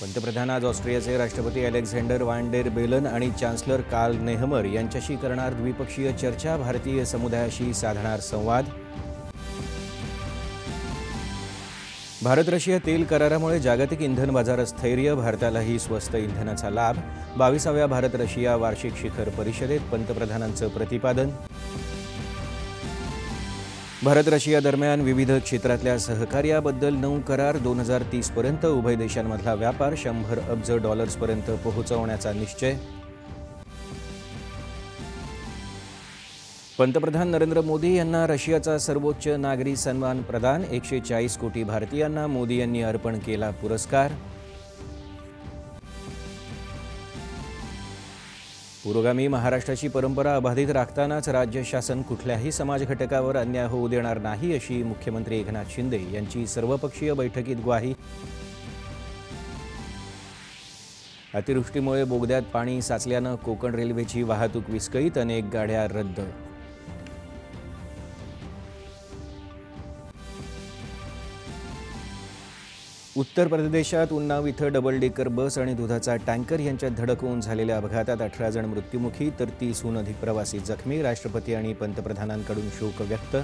पंतप्रधान आज ऑस्ट्रियाचे राष्ट्रपती अलेक्झांडर वांडेर बेलन आणि चान्सलर कार्ल नेहमर यांच्याशी करणार द्विपक्षीय चर्चा भारतीय समुदायाशी साधणार संवाद. भारत रशिया तेल करारामुळे जागतिक इंधन बाजारात स्थैर्य भारतालाही स्वस्त इंधनाचा लाभ. बावीसाव्या भारत रशिया वार्षिक शिखर परिषदेत पंतप्रधानांचं प्रतिपादन. भारत रशिया दरम्यान विविध क्षेत्रातल्या सहकार्याबद्दल नऊ करार दोन हजार तीसपर्यंत उभय देशांमधला व्यापार शंभर अब्ज डॉलर्सपर्यंत पोहोचवण्याचा निश्चय. पंतप्रधान नरेंद्र मोदी यांना रशियाचा सर्वोच्च नागरी सन्मान प्रदान एकशे चाळीस कोटी भारतीयांना मोदी यांनी अर्पण केला पुरस्कार. पुरोगामी महाराष्ट्राची परंपरा अबाधित राखतानाच राज्य शासन कुठल्याही समाज घटकावर अन्याय होऊ देणार नाही अशी मुख्यमंत्री एकनाथ शिंदे यांची सर्वपक्षीय बैठकीत ग्वाही. अतिवृष्टीमुळे बोगद्यात पाणी साचल्यानं कोकण रेल्वेची वाहतूक विस्कळीत अनेक गाड्या रद्द उत्तर प्रदेशात उन्नाव इथं डबल डेकर बस आणि दुधाचा टँकर यांच्यात धडक होऊन झालेल्या अपघातात अठरा जण मृत्युमुखी तर तीसहून अधिक प्रवासी जखमी. राष्ट्रपती आणि पंतप्रधानांकडून शोक व्यक्त.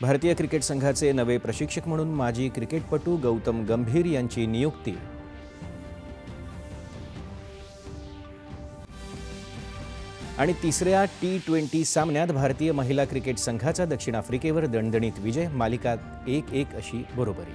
भारतीय क्रिकेट संघाचे नवे प्रशिक्षक म्हणून माजी क्रिकेटपटू गौतम गंभीर यांची नियुक्ती. आणि तिसऱ्या टी ट्वेंटी सामन्यात भारतीय महिला क्रिकेट संघाचा दक्षिण आफ्रिकेवर दणदणीत विजय मालिका एक एक अशी बरोबरी.